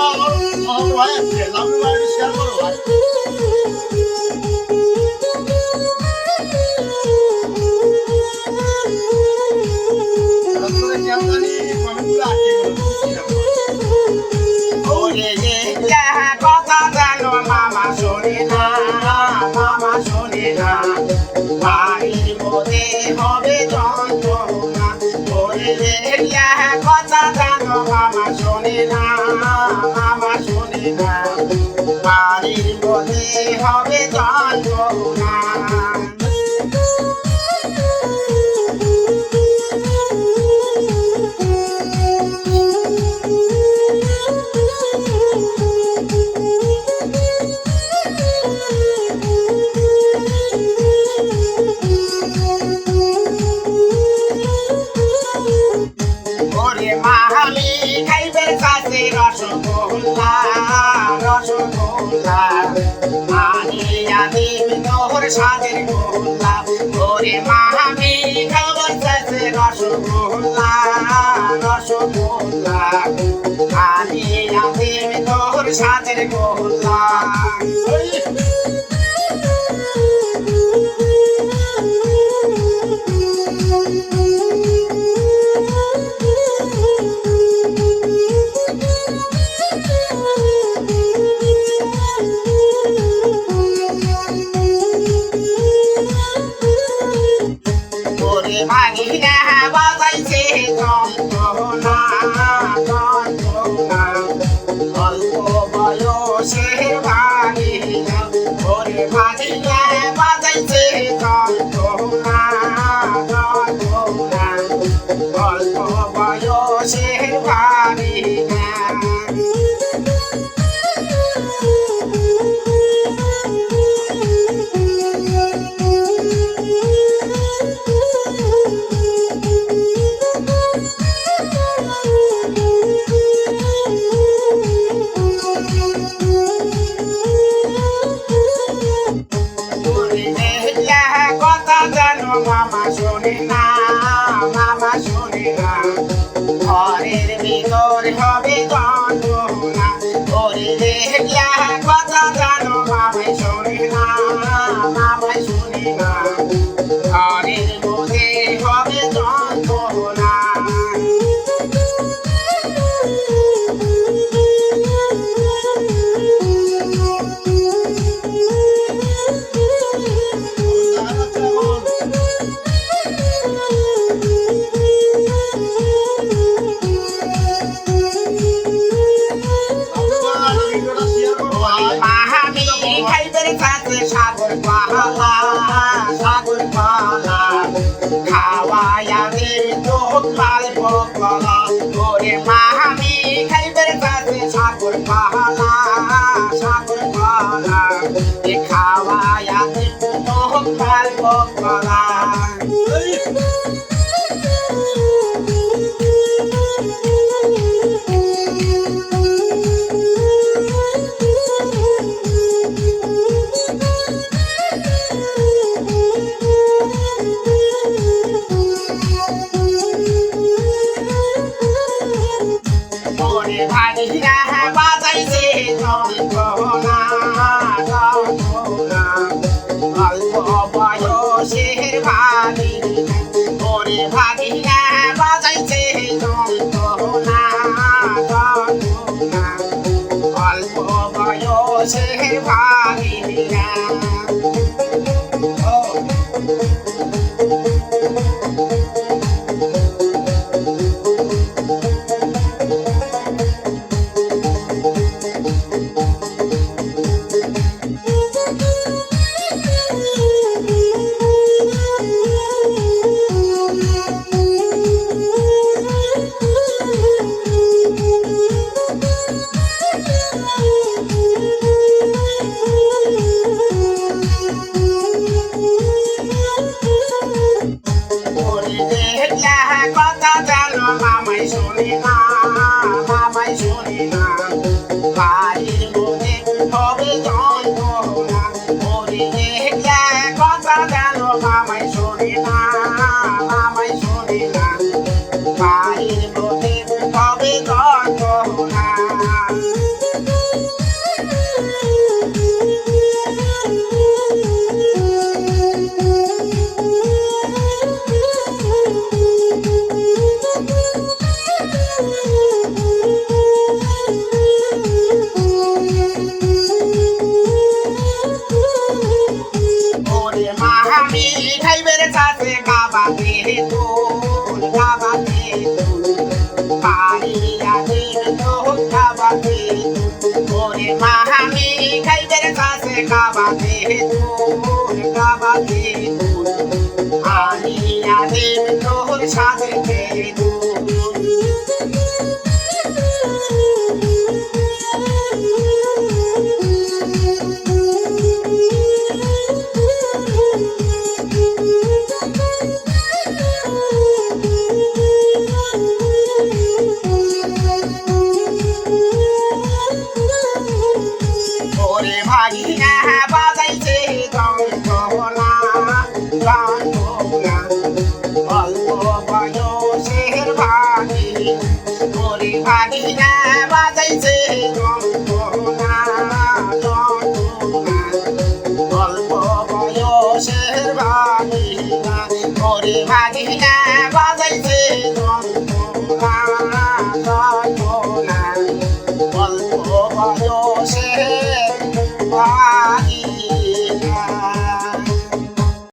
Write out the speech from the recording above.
ভাই ভাই শেয়ার কথা জানো মামা শোনে না মামা শোনে না। বাড়ির মধ্যে হবে যন্ত্রণা ওরে সাদের গোল্লা। ওরে মাহালি খাইবে কাছে রসগোল্লা রসগোল্লা আনিয়া দিবি তোর সাদের গোল্লা। Ayo Shiva মামা পাহালা সাগর পালা খাওয়ায়া দেব তোক লাল পকলা ওরে মাহামি খাইবের কাছে সাগর পাহালা সাগর পালা এ খাওয়ায়া দেব তোক লাল পকলা মাহামি খাইবের কাছে খাবাতে magnífica